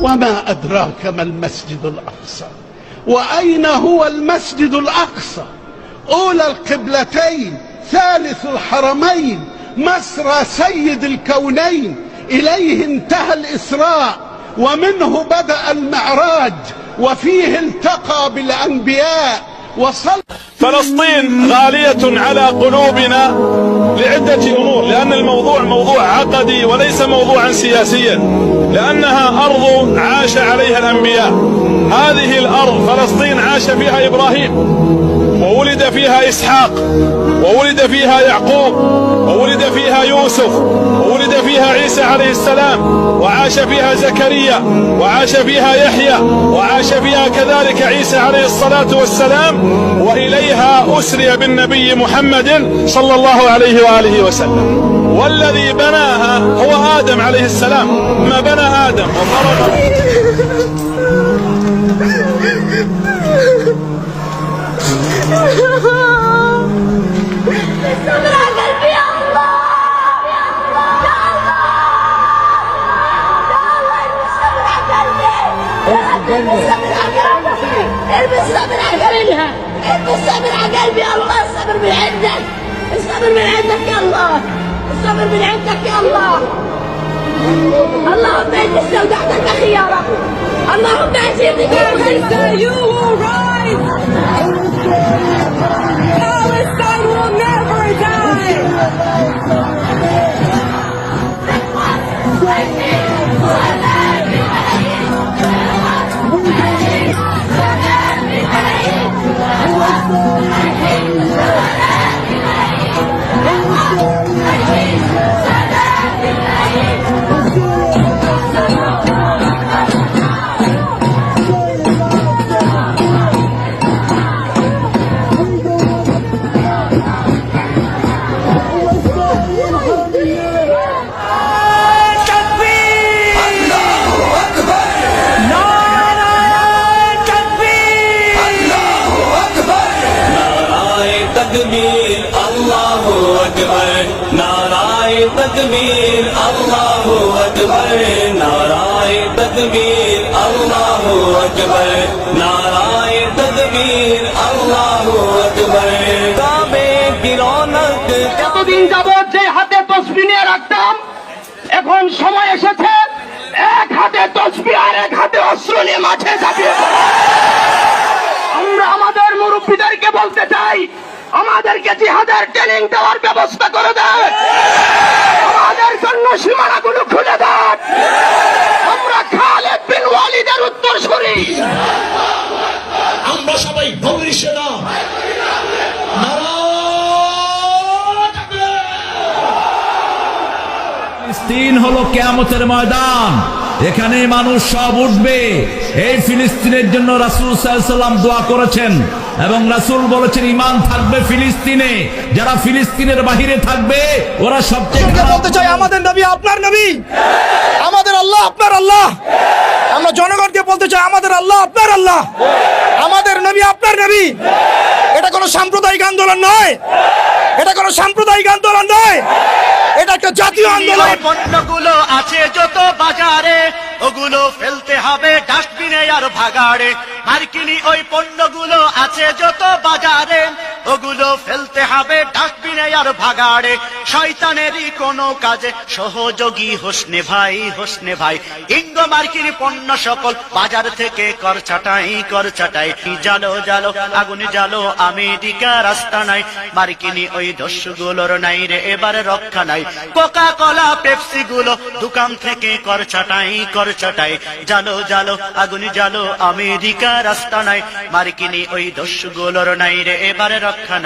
وما أدراك ما المسجد الأقصى؟ وأين هو المسجد الأقصى؟ أولى القبلتين ثالث الحرمين مسرى سيد الكونين. إليه انتهى الإسراء ومنه بدأ المعراج وفيه التقى بالأنبياء وصل فلسطين غالية على قلوبنا لعدة أمور لأن الموضوع موضوع عقدي وليس موضوعا سياسيا لأنها أرض عاش عليها الأنبياء. هذه الأرض فلسطين عاش فيها إبراهيم وولد فيها إسحاق وولد فيها يعقوب وولد فيها يوسف وولد فيها عيسى عليه السلام وعاش فيها زكريا وعاش فيها يحيى وعاش فيها كذلك عيسى عليه الصلاة والسلام وإليها أسري بالنبي محمد صلى الله عليه وآله وسلم. والذي بناها هو آدم عليه السلام. ما بنى آدم؟ وفرض. على قلبي ارمي الصبر على ارمي الصبر على على قلبي يا الله الصبر من عندك الصبر من عندك يا الله الصبر من عندك يا الله اللهم اني استودعتك أخي يا رب اللهم اجرني في You will! Yeah. তকবীর আল্লাহ আকবর নারায় তকবীর আল্লাহ আকবর নারায় তকবীর আল্লাহ আকবর তবে কিরণক এতদিন যাবৎ যে হাতে তসবি নিয়ে রাখতাম, এখন সময় এসেছে, এক হাতে তসবি আর এক হাতে অস্ত্র নিয়ে মাঠে ঝাঁপিয়ে আমরা আমাদের মুরব্বীদেরকে বলতে চাই, আমাদেরকে জিহাদের ট্রেনিং দেওয়ার ব্যবস্থা করে দেয় সীমানাগুলো খুলে দেন। আমরা খালেদ বিন ওয়ালিদের উত্তর সরি আমরা সবাই ভবিষ্যৎ সেনা। ফিলিস্তিন হলো কেয়ামতের ময়দান। এখানে মানুষ সব উঠবে। এই ফিলিস্তিনের জন্য রাসুল সাল্লাম দোয়া করেছেন এবং রাসুল বলেছেন ইমান থাকবে ফিলিস্তিনে। যারা ফিলিস্তিনের বাহিরে থাকবে ওরা সবচেয়ে বলতে চাই আমাদের নবী আপনার নবী? আমাদের আল্লাহ আপনার আল্লাহ? আমরা জনগণকে বলতে চাই আমাদের আল্লাহ আপনার আল্লাহ? আমাদের নবী আপনার নবী? এটা কোনো সাম্প্রদায়িক আন্দোলন নয়। এটা কোনো সাম্প্রদায়িক আন্দোলন নয়। একটা জাতীয় আন্দোলন। পণ্যগুলো আছে যত বাজারে ওগুলো ফেলতে হবে ডাস্টবিনে আর ভাগাড়ে। মার্কিনি ওই পণ্যগুলো আছে যত বাজারে ওগুলো ফেলতে হবে আর ভাগাড়ে, শয়তানেরই কোনো কাজে। সহযোগী হোসনে ভাই হোসনে ভাই, ইঙ্গ মার্কিনি পণ্য সকল বাজার থেকে কর ছাটাই কর ছাটাই। জালো জালো, আগুন জালো, আমেরিকা রাস্তা নাই। মার্কিনি ওই দস্যুগুলোর নাই রে, এবারে রক্ষা নাই। কোকা কলা পেপসি গুলো দোকান থেকে কর ছাটাই কর ছাটাই। জালো জালো, আগুন জালো, আমেরিকা রাস্তা নাই। মার্কিনি ওই দস্যুগুলোর নাই রে, এবারে রক্ষা